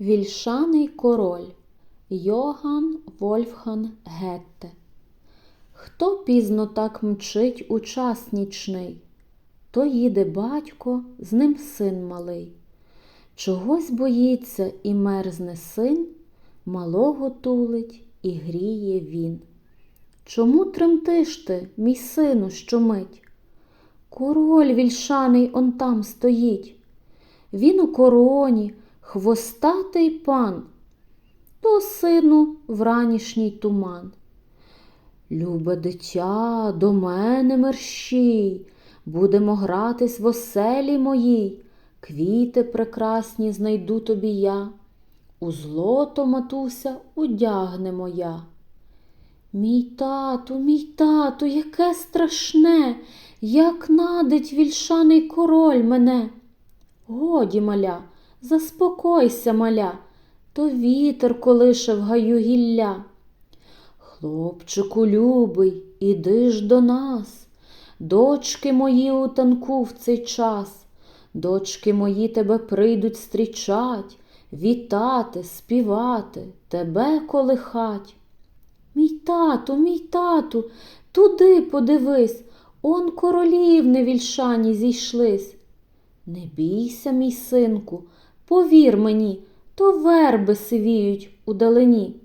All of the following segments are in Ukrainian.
Вільшаний король Йоган Вольфган Гетте. Хто пізно так мчить у час нічний, то їде батько, з ним син малий. Чогось боїться і мерзне син, малого тулить і гріє він. Чому тремтиш ти, мій сину, щомить? Король вільшаний он там стоїть. Він у короні, хвостатий пан, то сину вранішній туман. Любе дитя, до мене мерщій, будемо гратись в оселі моїй, квіти прекрасні знайду тобі я, у злото, матуся, одягне моя. Мій тату, мій тату, яке страшне, як надить вільшаний король мене. Годі, маля, заспокойся, маля, то вітер колише в гаю гілля. Хлопчику любий, іди ж до нас, дочки мої у танку в цей час, дочки мої тебе прийдуть стрічать, вітати, співати, тебе колихать. Мій тату, мій тату, туди подивись, он королівни вільшані зійшлись. Не бійся, мій синку, повір мені, то верби сивіють удалині.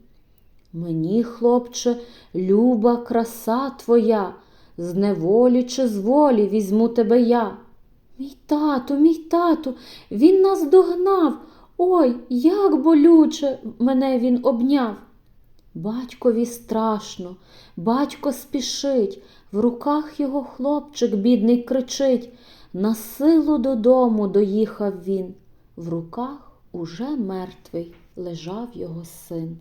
Мені, хлопче, люба краса твоя, з неволі чи з волі візьму тебе я. Мій тату, мій тату, він нас догнав. Ой, як болюче мене він обняв. Батькові страшно, батько спішить, в руках його хлопчик бідний кричить. На силу додому доїхав він. В руках уже мертвий лежав його син.